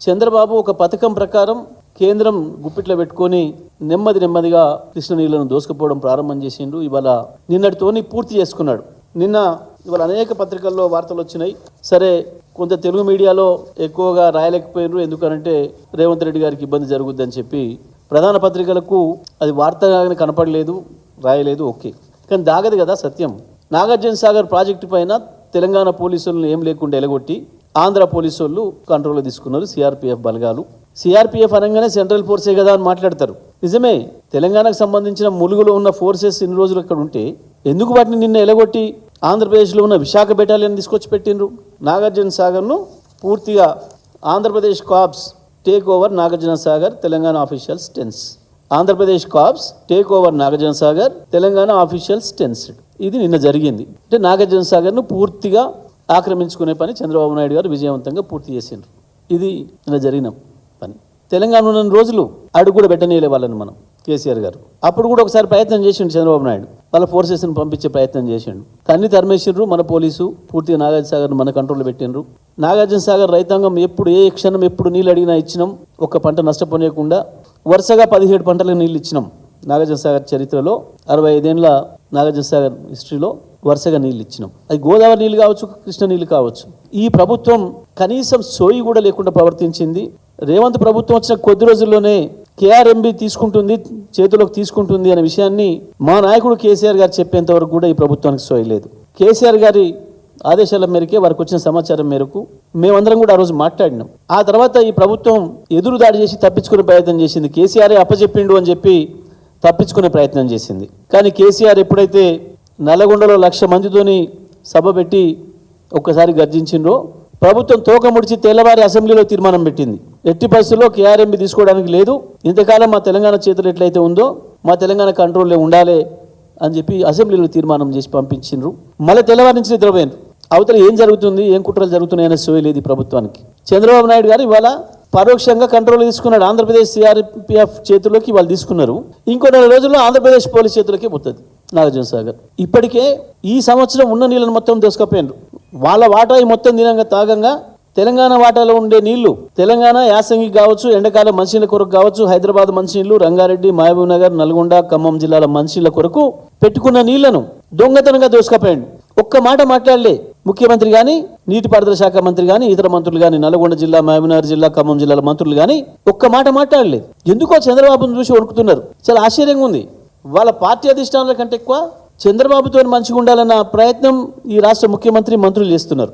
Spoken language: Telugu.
చంద్రబాబు ఒక పథకం ప్రకారం కేంద్రం గుప్పిట్లో పెట్టుకొని నెమ్మది నెమ్మదిగా కృష్ణ నీళ్ళను దోసుకుపోవడం ప్రారంభం చేసిండు. ఇవాళ నిన్నటితోని పూర్తి చేసుకున్నాడు. నిన్న ఇవాళ అనేక పత్రికల్లో వార్తలు వచ్చినాయి. సరే కొంత తెలుగు మీడియాలో ఎక్కువగా రాయలేకపోయినారు. ఎందుకనంటే రేవంత్ రెడ్డి గారికి ఇబ్బంది జరుగుద్దని చెప్పి ప్రధాన పత్రికలకు అది వార్తగానే కనపడలేదు రాయలేదు ఓకే. కానీ దాగదు కదా సత్యం. నాగార్జున సాగర్ ప్రాజెక్టు పైన తెలంగాణ పోలీసులను ఏం లేకుండా ఎలగొట్టి ఆంధ్ర పోలీసు వాళ్ళు కంట్రోల్లో తీసుకున్నారు సిఆర్పిఎఫ్ బలగాలు. సిఆర్పిఎఫ్ అనగానే సెంట్రల్ ఫోర్సే కదా అని మాట్లాడతారు. నిజమే తెలంగాణకు సంబంధించిన ములుగులో ఉన్న ఫోర్సెస్ ఇన్ని రోజులు అక్కడ ఉంటే ఎందుకు వాటిని నిన్న ఎలగొట్టి ఆంధ్రప్రదేశ్లో ఉన్న విశాఖ బెటాలియన్ తీసుకొచ్చి పెట్టిండ్రు? నాగార్జున సాగర్ను పూర్తిగా Andhra Pradesh cops take over Nagarjuna Sagar Telangana officials tense. Andhra Pradesh cops take over Nagarjuna Sagar Telangana officials tense ఇది నిన్న జరిగింది. అంటే నాగార్జున సాగర్ను పూర్తిగా ఆక్రమించుకునే పని చంద్రబాబు నాయుడు గారు విజయవంతంగా పూర్తి చేసిండ్రు. ఇది నిన్న జరిగిన పని. తెలంగాణ ఉన్న రోజులు అడుగు కూడా పెట్టనీయలే వాళ్ళని మనం కేసీఆర్ గారు. అప్పుడు కూడా ఒకసారి ప్రయత్నం చేసిండు చంద్రబాబు నాయుడు. వాళ్ళ ఫోర్సెస్ని పంపించే ప్రయత్నం చేసిండు. తన్ని తరిమేసిండ్రు మన పోలీసు పూర్తిగా నాగార్జున సాగర్ మన కంట్రోల్లో పెట్టిండ్రు. నాగార్జున సాగర్ రైతాంగం ఎప్పుడు ఏ క్షణం ఎప్పుడు నీళ్ళు అడిగినా ఇచ్చినాం. ఒక్క పంట నష్టపోనేయకుండా వరుసగా పదిహేడు పంటలకు నీళ్ళు ఇచ్చినాం. నాగార్జునసాగర్ చరిత్రలో అరవై ఐదేళ్ళ నాగార్జునసాగర్ హిస్టరీలో వరుసగా నీళ్ళు ఇచ్చినాం. అది గోదావరి నీళ్ళు కావచ్చు కృష్ణ నీళ్ళు కావచ్చు. ఈ ప్రభుత్వం కనీసం సోయి కూడా లేకుండా ప్రవర్తించింది. రేవంత్ ప్రభుత్వం వచ్చిన కొద్ది రోజుల్లోనే కేఆర్ఎంబి తీసుకుంటుంది చేతిలోకి తీసుకుంటుంది అనే విషయాన్ని మా నాయకుడు కేసీఆర్ గారు చెప్పేంత వరకు కూడా ఈ ప్రభుత్వానికి సోయి లేదు. కేసీఆర్ గారి ఆదేశాల మేరకే వారికి వచ్చిన సమాచారం మేరకు మేమందరం కూడా ఆ రోజు మాట్లాడినాం. ఆ తర్వాత ఈ ప్రభుత్వం ఎదురు దాడి చేసి తప్పించుకునే ప్రయత్నం చేసింది. కేసీఆర్ అప్పచెప్పిండు అని చెప్పి తప్పించుకునే ప్రయత్నం చేసింది. కానీ కేసీఆర్ ఎప్పుడైతే నల్లగొండలో లక్ష మందితోని సభ పెట్టి ఒక్కసారి గర్జించిండ్రో ప్రభుత్వం తోక ముడిచి తెల్లవారి అసెంబ్లీలో తీర్మానం పెట్టింది. ఎట్టి పరిస్థితుల్లో కేఆర్ఎంబి తీసుకోవడానికి లేదు. ఇంతకాలం మా తెలంగాణ చేతులు ఎట్లయితే ఉందో మా తెలంగాణ కంట్రోల్లో ఉండాలి అని చెప్పి అసెంబ్లీలో తీర్మానం చేసి పంపించిండ్రు. మళ్ళీ తెల్లవారి నుంచి నిద్రపోయినరు అవతల ఏం జరుగుతుంది ఏం కుట్రలు జరుగుతున్నాయనే సోయలేదు ప్రభుత్వానికి. చంద్రబాబు నాయుడు గారు ఇవాళ పరోక్షంగా కంట్రోల్ తీసుకున్నాడు. ఆంధ్రప్రదేశ్ సిఆర్పిఎఫ్ చేతుల్లోకి వాళ్ళు తీసుకున్నారు. ఇంకో నెల రోజుల్లో ఆంధ్రప్రదేశ్ పోలీస్ చేతులకే పోతుంది నాగార్జున సాగర్. ఇప్పటికే ఈ సంవత్సరం ఉన్న నీళ్ళని మొత్తం దోసుకపోయినారు. వాళ్ళ వాటా ఈ మొత్తం దినంగా తాగంగా తెలంగాణ వాటాలో ఉండే నీళ్ళు తెలంగాణ యాసంగి కావచ్చు ఎండాకాలం మంచినీళ్ళ కొరకు కావచ్చు హైదరాబాద్ మంచినీళ్ళు రంగారెడ్డి మహబూబ్ నగర్ నల్గొండ ఖమ్మం జిల్లాల మంచినీళ్ళ కొరకు పెట్టుకున్న నీళ్ళను దొంగతనంగా దోసుకపోయాడు. ఒక్క మాట మాట్లాడలే. ముఖ్యమంత్రి కానీ నీటిపారుదల శాఖ మంత్రి కానీ ఇతర మంత్రులు కానీ నల్గొండ జిల్లా మహబూబ్నగర్ జిల్లా ఖమ్మం జిల్లాల మంత్రులు కానీ ఒక్క మాట మాట్లాడలేదు. ఎందుకో చంద్రబాబును చూసి వణుకుతున్నారు. చాలా ఆశ్చర్యంగా ఉంది. వాళ్ళ పార్టీ అధిష్టానాల కంటే ఎక్కువ చంద్రబాబుతో మంచిగా ఉండాలన్న ప్రయత్నం ఈ రాష్ట్ర ముఖ్యమంత్రి మంత్రులు చేస్తున్నారు.